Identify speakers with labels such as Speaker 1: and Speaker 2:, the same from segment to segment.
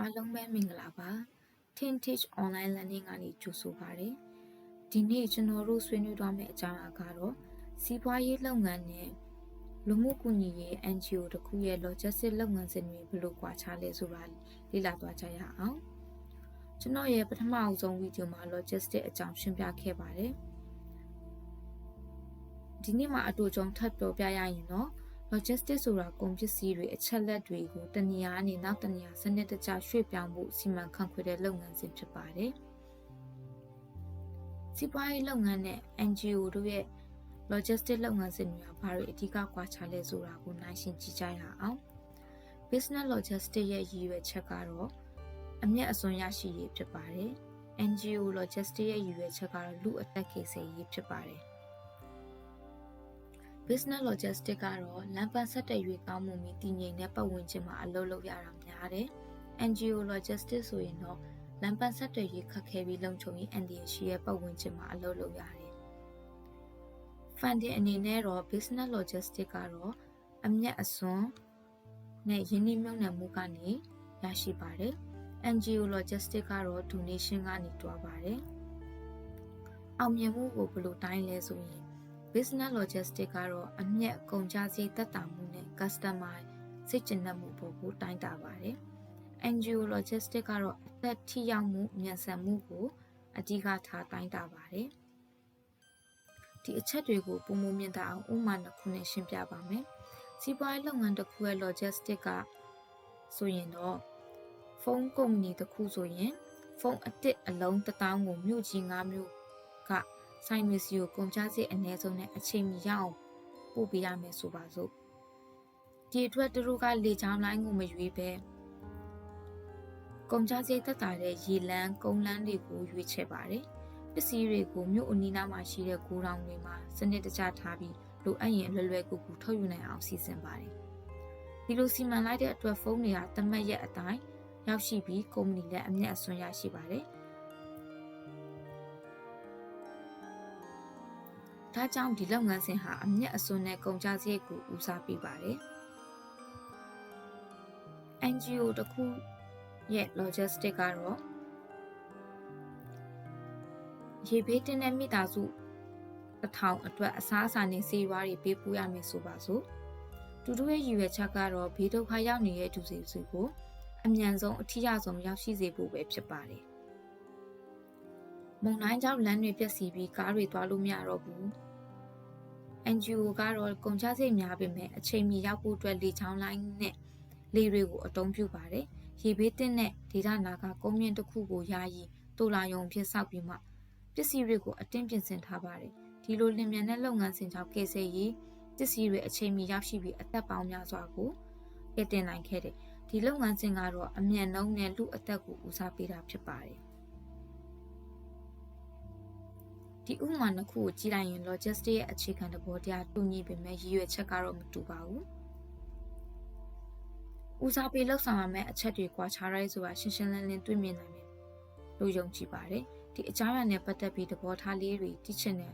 Speaker 1: အားလုံးပဲမင်္ဂလာပါ Tintage Online Learning ကနေကြိုဆိုပါရစေဒီနေ့ကျွန်တော်တို့ဆွေးနွေးသွားမယ့်အကြောင်းအရာကတော့စီးပွားရေးလုပ်ငန်းနဲ့လူမှုကူညီရေး NGO တခုရဲ့ logistic လုပ်ငန်းစဉ်တွေဘယ်လိုကွာခြားလဲဆိုတာလေ့လာသွားကြရအောင်ကျွန်တော်ရဲ့ပထမအဆုံးဗီဒီယိုမှာ logistic အကြောင်းရှင်းပြခဲ့ပါတယ်ဒီနေ့မှာအတူကြုံထပ်ပြောပြရရင်တော့ logistics ဆိုတာကုန်ပစ္စည်းတွေအချက်လက်တွေကိုတနေရာကနေနောက်တနေရာစနစ်တကျရွှေ့ပြောင်းဖို့စီမံခန့်ခွဲတဲ့လုပ်ငန်းစဉ်ဖြစ်ပါတယ်။စီးပွားရေးလုပ်ငန်းနဲ့ NGO တို့ရဲ့ logistics လုပ်ငန်းစဉ်တွေကဘာတွေအဓိကကွာခြားလဲဆိုတာကိုနိုင်ရှင်းကြည့်ကြရအောင်။ business logistics ရဲ့ရည်ရွယ်ချက်ကတော့အမျက်အစွန်းရရှိရေးဖြစ်ပါတယ်။ NGO logistics ရဲ့ရည်ရွယ်ချက်ကတော့လူအသက်ကေစေရေးဖြစ်ပါတယ်။ business logistics ကတော့လမ်းပန်းဆက်သွယ်ရေးကောင်းမှုမီတည်ငြိမ်တဲ့ပတ်ဝန်းကျင်မှာအလုပ်လုပ်ရတာများတယ်။ NGO logistics ဆိုရင်တော့လမ်းပန်းဆက်သွယ်ရေးခက်ခဲပြီးလုံခြုံရေးအန္တရာယ်ရှိတဲ့ပတ်ဝန်းကျင်မှာအလုပ်လုပ်ရတယ်။ funding အနေနဲ့တော့ business logistics ကတော့အမျက်အစွန်းနဲ့ယင်းနှိမ့်မြုံနယ်မှုကနေရရှိပါတယ်။ NGO logistics ကတော့ donation ကနေတွားပါတယ်။အောင်မြင်မှုကိုဘယ်လိုတိုင်းလဲဆိုရင် business logistics ကတော့အမျက်ကုန်ကျစရိတ်သက်သာမှုနဲ့ customer စိတ်ကျဉ်နှံ့မှုပေါ်ကိုတိုင်းတာပါတယ်။ NGO logistics ကတော့အသက်ထိရောက်မှုမြန်ဆန်မှုကိုအဓိကထားတိုင်းတာပါတယ်။ဒီအချက်တွေကိုပုံမမြင်တာအောင်ဥမာနှစ်ခုနဲ့ရှင်းပြပါမယ်။စီးပွားရေးလုပ်ငန်းတစ်ခုရဲ့ logistics ကဆိုရင်တော့ဖုန်းကုမ္ပဏီတစ်ခုဆိုရင်ဖုန်းအတစ်အလုံးတစ်တောင်းကိုမြို့ကြီး၅မြို့က ဆိုင်မီစီကိုကုန်ကျစရိတ်အနည်းဆုံးနဲ့အချိန်မီရအောင်ပို့ပေးရမယ်ဆိုပါစို့ဒီအတွက်သူတို့ကလေချောင်းလိုင်းကိုမရွေးပဲကုန်ကျစရိတ်သက်သာတဲ့ရေလန်းကုန်းလန်းတွေကိုရွေးချယ်ပါတယ်ပစ္စည်းတွေကိုမြို့အနီးနားမှာရှိတဲ့ဂိုးတောင်တွေမှာစနစ်တကျထားပြီးလိုအပ်ရင်လွယ်လွယ်ကူကူထုတ်ယူနိုင်အောင်စီစဉ်ပါတယ်ဒီလိုစီမံလိုက်တဲ့အတွက်ဖုန်းတွေကတမက်ရက်အတိုင်းရောက်ရှိပြီးကုမ္ပဏီလည်းအမျက်အစွန်းရရှိပါတယ် ဒါကြောင့်ဒီလုပ်ငန်းစဉ်ဟာအမျက်အစွန်းနဲ့ကုန်ကျစရိတ်ကိုဦးစားပေးပါတယ်။ NGO တခုရဲ့ logistic ကတော့ရေဘေးတင်တဲ့မိသားစုအထောင်အတွက်အစားအစာနဲ့ဆေးဝါးတွေပေးပို့ရမယ်ဆိုပါစို့တူတူရဲ့ရည်ရွယ်ချက်ကတော့ဘေးဒုက္ခရောက်နေတဲ့သူတွေစီကိုအမြန်ဆုံးအထီးရဆုံးရောက်ရှိစေဖို့ပဲဖြစ်ပါတယ်။မုံတိုင်းကြောင့်လမ်းတွေပြက်စီးပြီးကားတွေသွားလို့မရတော့ဘူး NGO ကတော့ကုန်ကျစရိတ်များပေမဲ့အချိန်မီရောက်ဖို့အတွက်လေချောင်းလိုင်းနဲ့လေတွေကိုအသုံးပြုပါတယ်။ရေဘေးတင်တဲ့ဒေသနာကကုန်းမြင့်တစ်ခုကိုယာယီတူလာယုံဖြစ်ဆောက်ပြီးမှပစ္စည်းတွေကိုအတင်းပြင်ဆင်ထားပါတယ်။ဒီလိုလင်မြန်တဲ့လုပ်ငန်းစဉ်ကြောင့်ကယ်ဆယ်ရေးပစ္စည်းတွေအချိန်မီရောက်ရှိပြီးအသက်ပေါင်းများစွာကိုကယ်တင်နိုင်ခဲ့တယ်။ဒီလုပ်ငန်းစဉ်ကတော့အမြန်နှုံးနဲ့လူအသက်ကိုဦးစားပေးတာဖြစ်ပါတယ်။ ဒီဥပမာနှစ်ခုကိုကြည့်လိုက်ရင် logistic ရဲ့အခြေခံသဘောတရားတူညီပေမဲ့ရည်ရွယ်ချက်ကတော့မတူပါဘူး။ဦးစားပေးလှုပ်ဆောင်ရမယ့်အချက်တွေကွာခြားရဲဆိုတာရှင်းရှင်းလင်းလင်းတွေ့မြင်နိုင်မယ်လို့ယုံကြည်ပါတယ်။ဒီအကြောင်းအရာနဲ့ပတ်သက်ပြီးသဘောထားလေးတွေသိချင်တဲ့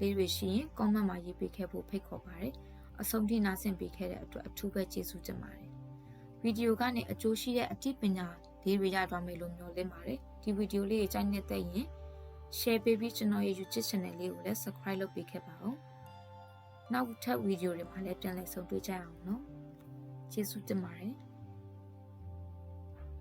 Speaker 1: လေးတွေရှိရင် comment မှာရေးပေးခဲ့ဖို့ဖိတ်ခေါ်ပါတယ်။အဆုံးထိနားဆင်ပေးခဲ့တဲ့အတွက်အထူးပဲကျေးဇူးတင်ပါတယ်။ဗီဒီယိုကနေအကျိုးရှိတဲ့အသိပညာလေးတွေရသွားမယ်လို့မျှော်လင့်ပါတယ်။ဒီဗီဒီယိုလေးကိုကြိုက်နေတဲ့ရင် share ပေးပြီးကျွန်တော်ရဲ့ YouTube channel လေးကိုလည်း subscribe လုပ်ပေးခဲ့ပါဦး။နောက်ထပ်ဗီဒီယိုတွေမှာလည်းပြန်လည်ဆုံတွေ့ကြအောင်နော်။ကျေးဇူးတင်ပါတယ်။